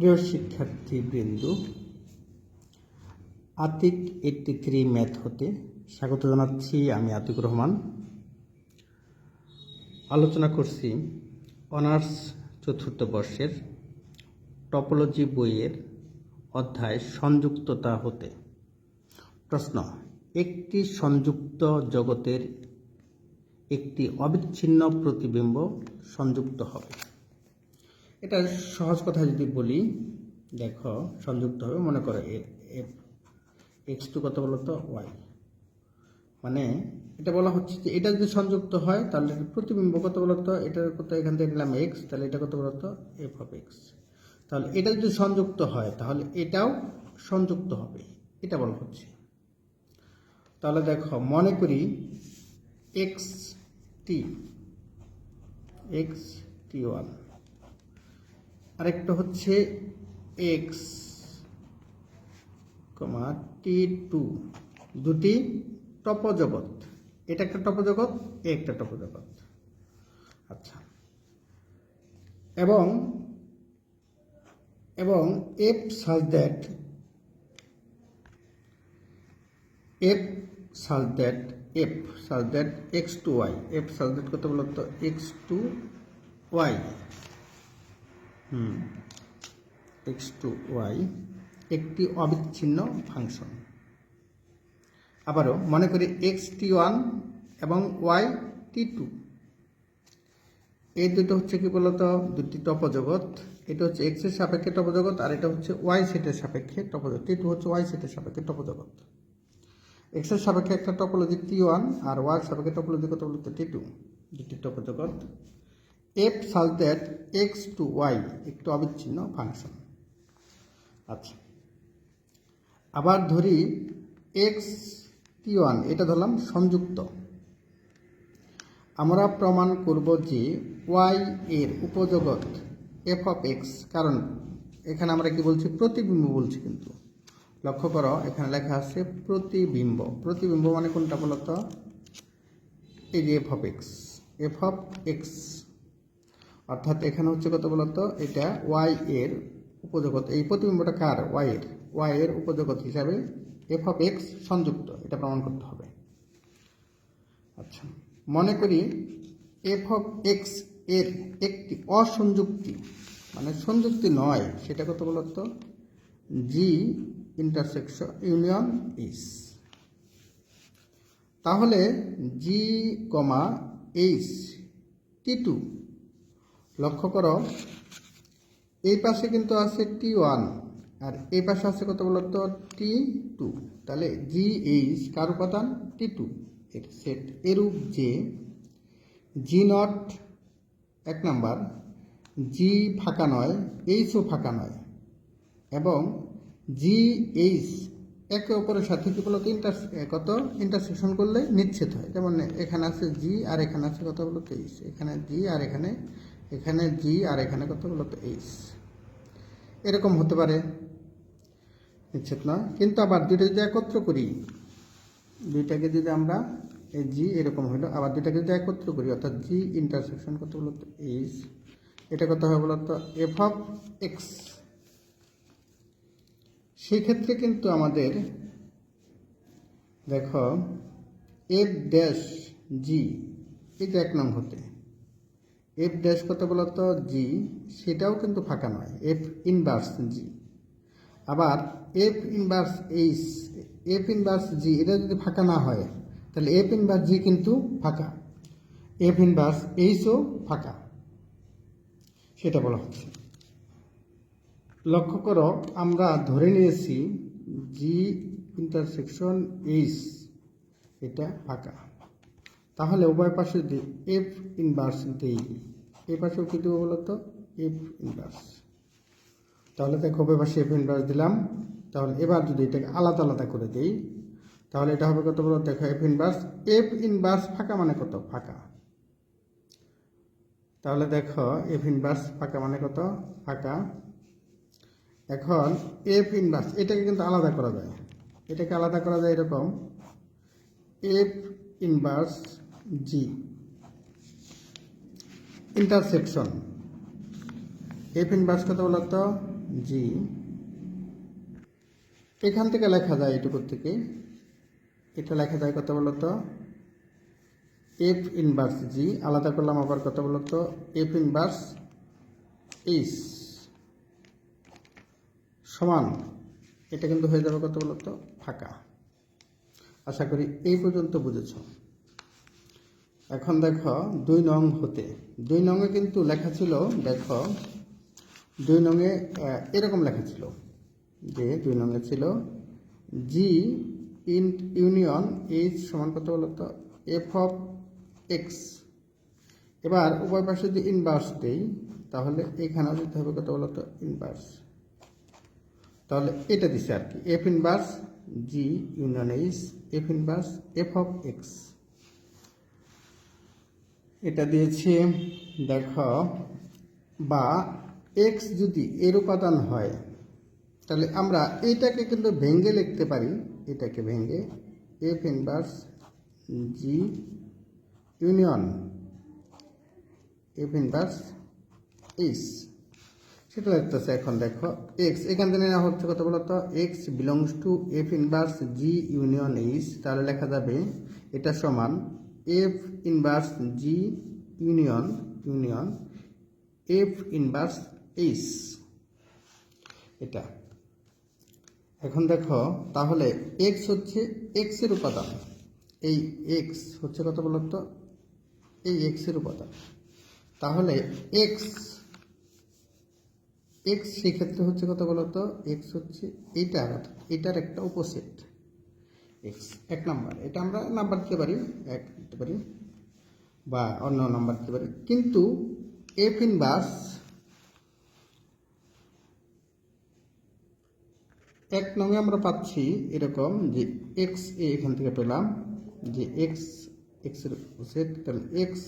প্রিয় শিক্ষার্থী বৃন্দু আতিক এইটটি থ্রি ম্যাথ হতে স্বাগত জানাচ্ছি আমি আতিকুর রহমান। আলোচনা করছি অনার্স চতুর্থ বর্ষের টপোলজি বইয়ের অধ্যায় সংযুক্ততা হতে। প্রশ্ন, একটি সংযুক্ত জগতের একটি অবিচ্ছিন্ন প্রতিবিম্ব সংযুক্ত হবে। এটা সহজ কথা যদি বলি, দেখো, সংযুক্ত হবে, মনে করো এক্স টু কত বলো তো? ওয়াই মানে এটা বলা হচ্ছে যে, এটা যদি সংযুক্ত হয়, তাহলে প্রতিবিম্ব কত বলো তো? এটার কত, এখান থেকে নিলাম এক্স তাহলে এটা কত বলো তো? এফ অফ এক্স তাহলে এটা যদি সংযুক্ত হয়, তাহলে এটাও সংযুক্ত হবে। এটা বলা হচ্ছে। তাহলে দেখো, মনে করি X T X T one আরেকটা হচ্ছে এক্স কমা টি টু দুটি টপজগৎ। এটা একটা টপজগৎ, এ একটা টপজগৎ। আচ্ছা। এবং এবং F such that F such that F such that X to Y F such that কত বলতো? X to Y X to Y একটি অবিচ্ছিন্ন ফাংশন। আবারও মনে করি এক্স টি ওয়ান এবং ওয়াই টি টু এই দুটো হচ্ছে কি বলতো? দুটি টপজগৎ। এটা হচ্ছে এক্সের সাপেক্ষে টপজগৎ আর এটা হচ্ছে ওয়াই সেটের সাপেক্ষে টপজগৎ। টি টু হচ্ছে ওয়াই সেটের সাপেক্ষে টপজগৎ। এক্সের সাপেক্ষে একটা টপোলজি টি ওয়ান আর ওয়াই সাপেক্ষে টপোলজি কত বলতো টি টু দুটি টপজগৎ। F such that X to Y একটু অবিচ্ছিন্ন ফাংশন। আচ্ছা। আবার ধরি এক্স টি ওয়ান এটা ধরলাম সংযুক্ত। আমরা প্রমাণ করব যে ওয়াই এর উপজগৎ এফ অফ এক্স কারণ এখানে আমরা কি বলছি? প্রতিবিম্ব বলছি কিন্তু। লক্ষ্য করো, এখানে লেখা আছে প্রতিবিম্ব। প্রতিবিম্ব মানে কোনটা বলতো? এই যে F of X F of X অর্থাৎ এখানে হচ্ছে কত বলতো? এটা ওয়াই এর উপজগৎ এই প্রতিবিম্বটা কার? ওয়াই এর। ওয়াই এর উপজগৎ হিসাবে এফ অফ এক্স সংযুক্ত। এটা প্রমাণ করতে হবে। আচ্ছা। মনে করি এফ অফ এক্সের একটি অসংযুক্তি মানে সংযুক্তি নয়, সেটা কত বলতো? জি ইন্টারসেকশন ইউনিয়ন ইস তাহলে জি কমা এইচ টি টু লক্ষ্য করো, এই পাশে কিন্তু আছে টি ওয়ান আর এই পাশে আছে কত বলতো টি টু তাহলে জি এইচ কার উপাদান? টি টু এর সেট এরূপ যে জি নট এক নাম্বার জি ফাঁকা নয় এইচও ফাঁকা নয়, এবং জি এইচ একে অপরের সাথে কি বলতো ইন্টার কত? ইন্টারসেকশন করলে নিচ্ছেদ হয়। যেমন এখানে আছে জি আর এখানে আছে কত বলতো এইচ এখানে জি আর এখানে এখানে জি আর এখানে কত বলতো এইচ এরকম হতে পারে। নিচ্ছেদ নয়। কিন্তু আবার দুইটা যদি একত্র করি, দুইটাকে যদি আমরা এই জি এরকম হলো, আবার দুইটাকে যদি একত্র করি, অর্থাৎ জি ইন্টারসেকশন কত বলতো এইচ এটা কত হবে বলতো? এফ অফ এক্স সেই ক্ষেত্রে কিন্তু আমাদের, দেখো এফ ড্যাশ জি এটা এক নং হতে। এফ ড্যাশ কত বলতো? জি সেটাও কিন্তু ফাঁকা নয়। এফ ইনভার্স জি আবার F inverse H F inverse G এটা যদি ফাঁকা না হয়, তাহলে এফ ইনভার্স জি কিন্তু ফাঁকা। এফ ইনভার্স এইচও ফাঁকা। সেটা বলা হচ্ছে। লক্ষ্য করো, আমরা ধরে নিয়েছি জি ইন্টারসেকশন এইচ এটা ফাঁকা। তাহলে উভয় পাশে যদি এফ ইনভার্স দিই এই পাশেও কি দেবো বলতো? এফ ইনভার্স তাহলে দেখো উভয় পাশে এফ ইনভার্স দিলাম। তাহলে এবার যদি এটাকে আলাদা আলাদা করে দিই, তাহলে এটা হবে কত বলো দেখো এফ ইনভার্স এফ ইনভার্স ফাঁকা মানে কত? ফাঁকা। তাহলে দেখো এফ ইনভার্স ফাঁকা মানে কত? ফাঁকা। এখন এফ ইনভার্স এটাকে কিন্তু আলাদা করা যায়। এটাকে আলাদা করা যায় এরকম। F inverse G. Intersection F inverse কত বলতো? জি। এখান থেকে লেখা যায় এটুকুর থেকে। এটা লেখা যায় কত বলতো? F inverse G. আলাদা করলাম আবার কত বলতো? এফ ইনভার্স এইচ সমান। এটা কিন্তু হয়ে যাবে কত বলতো? ফাঁকা। আশা করি এই পর্যন্ত বুঝেছ। এখন দেখো দুই নং হতে। দুই নংয়ে কিন্তু লেখা ছিল দেখো দুই আহ, এরকম লেখা ছিল যে দুই নংয়ে ছিল জি ইন ইউনিয়ন এইচ সমান কত বলতো এফ অফ এক্স এবার উভয় পাশে যদি ইনভার্স দেই তাহলে এখানেও দিতে হবে কত বলতো ইনভার্স তাহলে এটা দিছে আর কি। F inverse G union H F inverse F of X এটা দিয়েছে, দেখো, বা এক্স যদি এর উপাদান হয়, তাহলে আমরা এইটাকে কিন্তু ভেঙ্গে লিখতে পারি, এটাকে ভেঙ্গে F inverse G union F inverse H সেটা লাগতেছে এখন দেখো এক্স এখান থেকে নেওয়া হচ্ছে কত বলতো? X belongs to F inverse G union H তাহলে লেখা যাবে, এটা সমান F inverse G union union F inverse H এটা। এখন দেখো, তাহলে এক্স হচ্ছে এক্সের উপাদান। এই এক্স হচ্ছে কত বলতো এই এক্সের উপাদান। তাহলে এক্স এক্স সেক্ষেত্রে হচ্ছে কত বলতো এক্স হচ্ছে এইটার এটার একটা অপোজিট এক্স এক নাম্বার এটা আমরা নাম্বার দিতে পারি। এক দিতে পারি বা অন্য নাম্বার দিতে পারি। কিন্তু এফ ইনভার্স এক নঙে আমরা পাচ্ছি এরকম যে এক্স এ এখান থেকে পেলাম যে এক্স এক্সের সেট তাহলে X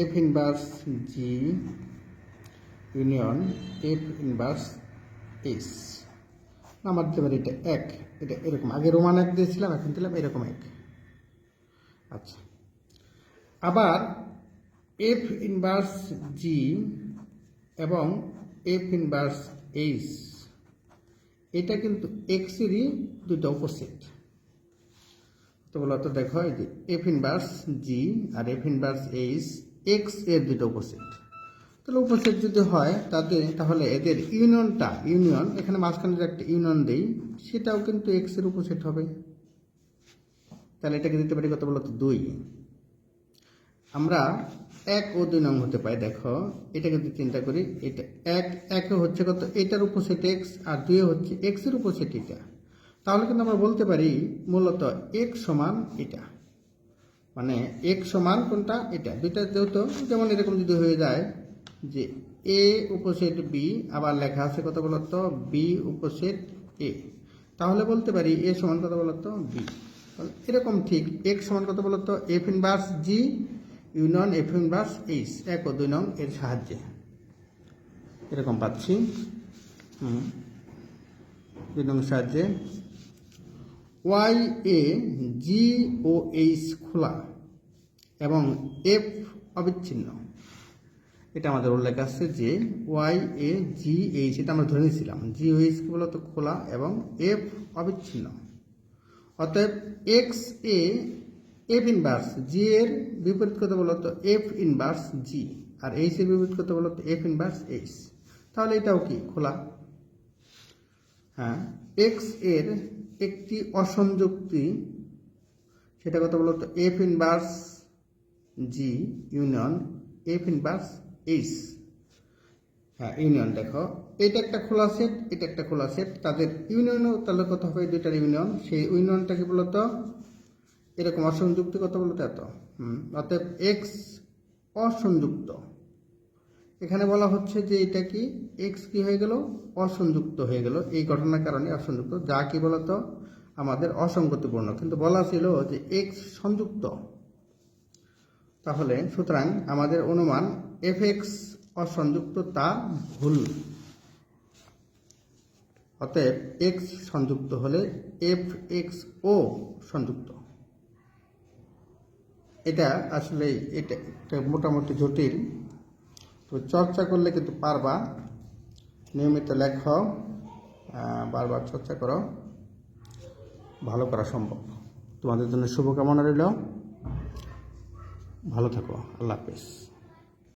F inverse G union F inverse S number দিতে পারি এটা এক, এটা এরকম। আগে রোমান এক দিয়েছিলাম, এখন দিলাম এরকম এক। আচ্ছা। আবার এফ ইনভার্স জি এবং এফ ইনভার্স এইচ এটা কিন্তু এক্সেরই দুটো অপোজিট তো বলো তো দেখো এই যে এফ ইনভার্স জি আর এফ ইনভার্স এইচ এক্সের দুটো অপোজিট তাহলে অপোজিট যদি হয় তাদের তাহলে এদের ইউনিয়নটা ইউনিয়ন এখানে মাঝখানে একটা ইউনিয়ন দেই, সেটাও কিন্তু এক্সের অপোজিট হবে। তাহলে এটাকে দিতে পারি কত বলো তো দুই। আমরা এক ও দুই নং হতে পাই, দেখো, এটাকে যদি চিন্তা করি, এটা এক, একে হচ্ছে কত? এটার উপসেট এক্স আর দুই হচ্ছে এক্সের উপসেট এটা। তাহলে কিন্তু আমরা বলতে পারি মূলত এক সমান এটা। মানে এক সমান কোনটা? এটা। দুইটা যেহেতু, যেমন এরকম যদি হয়ে যায় যে এ উপসেট বি আবার লেখা আছে কত বলতো বি উপসেট এ তাহলে বলতে পারি এ সমান কত বলতো বি এরকম ঠিক এক সমান কত বলতো? F inverse G union F inverse H এক ও দুই নং এর সাহায্যে। এরকম পাচ্ছি। দুই নং সাহায্যে। Y A G O H খোলা এবং এফ অবিচ্ছিন্ন। এটা আমাদের উল্লেখ আছে যে ওয়াই এ জি এইচ এটা আমরা ধরে নিয়েছিলাম। জি ও এইচ মূলত খোলা এবং এফ অবিচ্ছিন্ন। অতএব এক্স এ এফ ইনভার্স জি এর বিপরীত কত বলতো এফ ইনভার্স জি আর এইচ এর বিপরীত কত বলতো এফ ইনভার্স এইচ তাহলে এটাও কি? খোলা। হ্যাঁ এক্সের একটি অসংযুক্তি, সেটা কত বলতো F inverse G union F inverse H হ্যাঁ ইউনিয়ন দেখো। এটা একটা খোলা সেট এটা একটা খোলা সেট তাদের ইউনিয়নও তাহলে কত হবে দুইটার ইউনিয়ন সেই ইউনিয়নটাকে বলতো এরকম অসংযুক্ত কত বলতো এত। অতএব এক্স অসংযুক্ত। এখানে বলা হচ্ছে যে এটা কি? এক্স কি হয়ে গেল? অসংযুক্ত হয়ে গেল। এই ঘটনার কারণে অসংযুক্ত। যা কি বলতো আমাদের অসঙ্গতিপূর্ণ। কিন্তু বলা ছিল যে এক্স সংযুক্ত। তাহলে সুতরাং আমাদের অনুমান এফ এক্স অসংযুক্ত তা ভুল। অতএব এক্স সংযুক্ত হলে এফ এক্স ও সংযুক্ত। এটা আসলে এটা একটা মোটামুটি জটিল। তো চর্চা করলে কিন্তু পারবা। নিয়মিত লেখো বারবার চর্চা করো। ভালো করা সম্ভব। তোমাদের জন্য শুভকামনা রইল। ভালো থাকো। আল্লাহ হাফেজ।